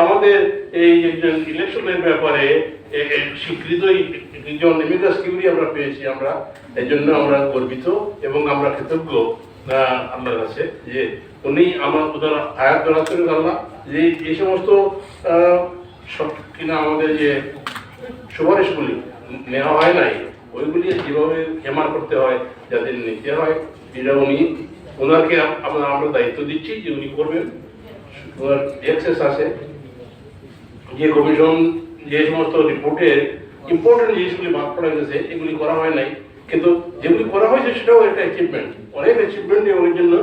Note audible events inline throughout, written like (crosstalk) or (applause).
আমাদের এই একজন ইলেকশনের ব্যাপারে, এ- এ, স্বীকৃত একজন এমিকাস কিউরি আমরা পেয়েছি আমরা। এই জন্য আমরা গর্বিত এবং আমরা কৃতজ্ঞ আল্লাহর কাছে যে উনি আমার উদার আয়াত দ্বারা করেন আল্লাহ, যে এই সমস্ত কিনা আমাদের যে সুপারিশগুলি নেওয়া হয় নাই, ওইগুলি যেভাবে ক্ষমা করতে হয় যাদের নিতে হয়, এটা উনি ওনাকে আম- আমরা দায়িত্ব দিচ্ছি যে উনি করবেন। ওনার অ্যাক্সেস আছে। যে কমিশন যে সমস্ত রিপোর্টের ইম্পর্টেন্ট জিনিসগুলি বাদ পড়ে গেছে, এগুলি করা হয় নাই। কিন্তু যেগুলি করা হয়েছে, সেটাও একটা অ্যাচিভমেন্ট অনেক অ্যাচিভমেন্ট এবং জন্য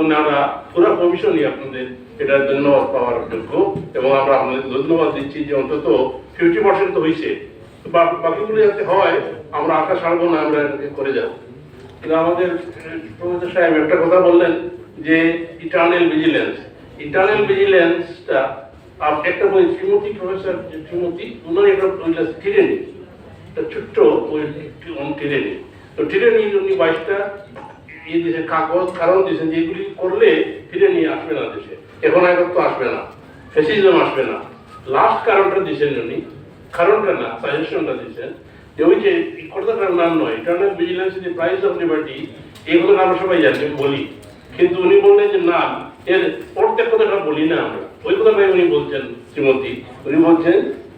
ওনারা পুরো কমিশনই আপনাদের এটার ধন্যবাদ পাওয়ার যোগ্য। এবং আমরা আপনাদের ধন্যবাদ দিচ্ছি যে অন্তত ফিফটি পার্সেন্ট তো হয়েছে বাকিগুলো যাতে হয়, আমরা আশা ছাড়বো না, আমরা করে যাব। কিন্তু আমাদের প্রফেসর সাহেব একটা কথা বললেন যে ইটার্নাল ভিজিলেন্স ইটার্নাল ভিজিলেন্সটা একটা বই, শ্রীমতী প্রফেসর শ্রীমতী উনার একটা বইটা টিরেনি ছোট্ট বই টিরেনি তো টিরেনি উনি বাইশটা ইয়ে দিয়েছে কাগজ, কারণ দিয়েছেন যে এগুলি করলে ফিরে নিয়ে আসবে না দেশে। এখন তো আসবে না ফেসিজম আসবে না। লাস্ট কারণটা দিয়েছেন উনি, কারণটা না সাজেশনটা দিয়েছেন, যে ওই যে কথাটার নাম নয় internal vigilance the price of liberty এগুলো আমরা সবাই জানি, বলি। কিন্তু উনি বললেন যে না, এর প্রত্যেক কথাটা বলি না আমরা। ওই কথাটাই উনি বলছেন শ্রীমতী। উনি বলছেন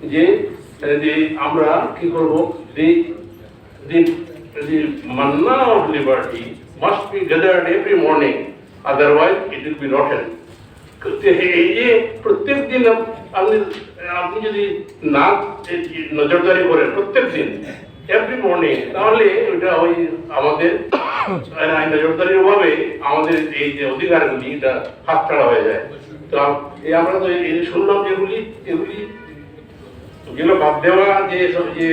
যে আমরা কি করব? the manna of liberty must be gathered every morning, otherwise it will be rotten. এই যে প্রত্যেক দিন আপনি আপনি যদি না নজরদারি করেন প্রত্যেক দিন এভরি মর্নিং তাহলে ওইটা ওই আমাদের (coughs) নজরদারির অভাবে আমাদের এই যে অধিকারগুলি এটা হাতছাড়া হয়ে যায়। তো আমরা তো শুনলাম যেগুলি এগুলি যেগুলো বাদ দেওয়া যে যে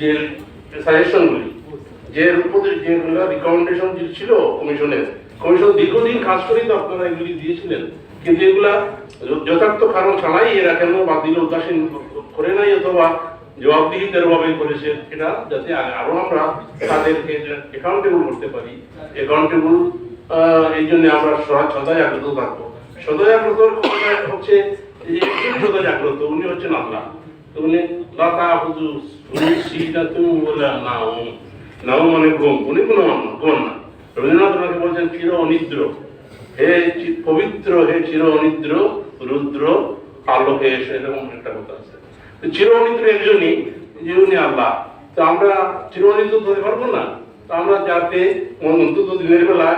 যে সাজেশনগুলি যে উপরে যেগুলো রিকমেন্ডেশন ছিল কমিশনের, কমিশন দীর্ঘদিন কাজ করেই তো আপনারা এগুলি দিয়েছিলেন। কিন্তু এগুলা যথার্থ কারণ ছাড়াই এরা কেন বাদ দিল, উদাসীন করে নাই অথবা জবাবদিহিতার ভাবে করেছে, এটা যাতে আরও আমরা তাদেরকে অ্যাকাউন্টেবল করতে পারি অ্যাকাউন্টেবল এই জন্য আমরা সদা- সদা জাগ্রত থাকব। সদা জাগ্রত হচ্ছে জাগ্রত উনি হচ্ছেন আল্লাহ উনি, লতা নাও। মানে ঘুম, উনি কোনো ঘুম না। রবীন্দ্রনাথ ওনাকে বলছেন, চির অনিদ্র, হে পবিত্র, হে চির অনিদ্র, রুদ্র আলোকে এসে এরকম একটা কথা আছে। চির অনিদ্র একজনই, যে উনি আল্লাহ। তো আমরা চির অনিদ্র ধরে পারব না? আমরা যাতে অন্তত দিনের বেলা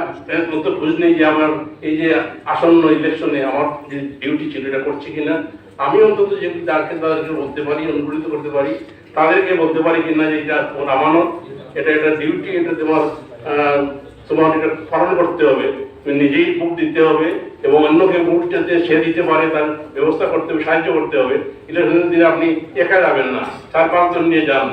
অন্তত খোঁজ নেই যে আমার এই যে আসন্ন ইলেকশনে আমার যে ডিউটি ছিল, এটা করছে কিনা। আমি অন্তত যে যাকে তাদেরকে বলতে পারি, অনুপ্রাণিত করতে পারি, তাদেরকে বলতে পারি কিনা যে এটা তোমার আমানত, এটা এটা ডিউটি এটা তোমার তোমার এটা পালন করতে হবে। নিজেই বুক দিতে হবে এবং অন্যকে বুক যাতে সে দিতে পারে, তার ব্যবস্থা করতে হবে, সাহায্য করতে হবে। ইলেকশনের দিনে আপনি একা যাবেন না। চার পাঁচজন নিয়ে যান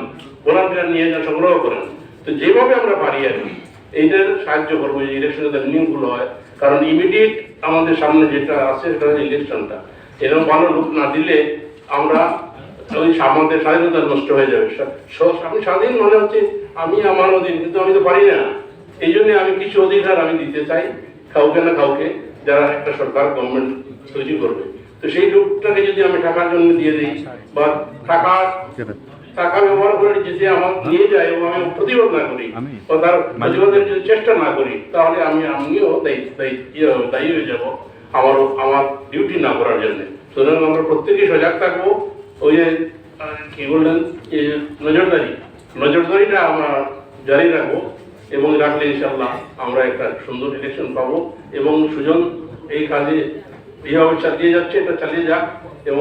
ভলান্টিয়ার নিয়ে যান, সংগ্রহ করেন। তো যেভাবে আমরা পারি আর কি, এইটার সাহায্য করব যে ইলেকশনে তার নিয়মগুলো হয়। কারণ ইমিডিয়েট আমাদের সামনে যেটা আছে সেটা হচ্ছে ইলেকশনটা এরকম ভালো লোক না দিলে আমরা ওই আমাদের স্বাধীনতা নষ্ট হয়ে যাবে। আমি স্বাধীন মনে হচ্ছে আমি আমার অধীন, কিন্তু আমি তো পারি না। এই জন্য আমি কিছু অধিকার আমি দিতে চাই, কাউকে না কাউকে, যারা একটা সরকার গভর্নমেন্ট তৈরি করবে। তো সেই লোকটাকে যদি আমি টাকার জন্য দিয়ে দিই বা টাকা টাকা ব্যবহার করে যদি আমার নিয়ে যায় এবং আমি প্রতিবাদ না করি তার প্রতিবাদের যদি চেষ্টা না করি তাহলে আমি আমিও দায়ী ইয়ে, হয়ে যাব আমার আমার ডিউটি না করার জন্য। সুতরাং আমরা প্রত্যেকেই সজাগ থাকব। ওই যে কি বললেন নজরদারি। নজরদারিটা আমরা জারি রাখব এবং রাখলে ইনশাল্লাহ আমরা একটা সুন্দর ইলেকশন পাবো এবং সুজন এই কাজে এইভাবে চালিয়ে যাচ্ছে এটা চালিয়ে যাক এবং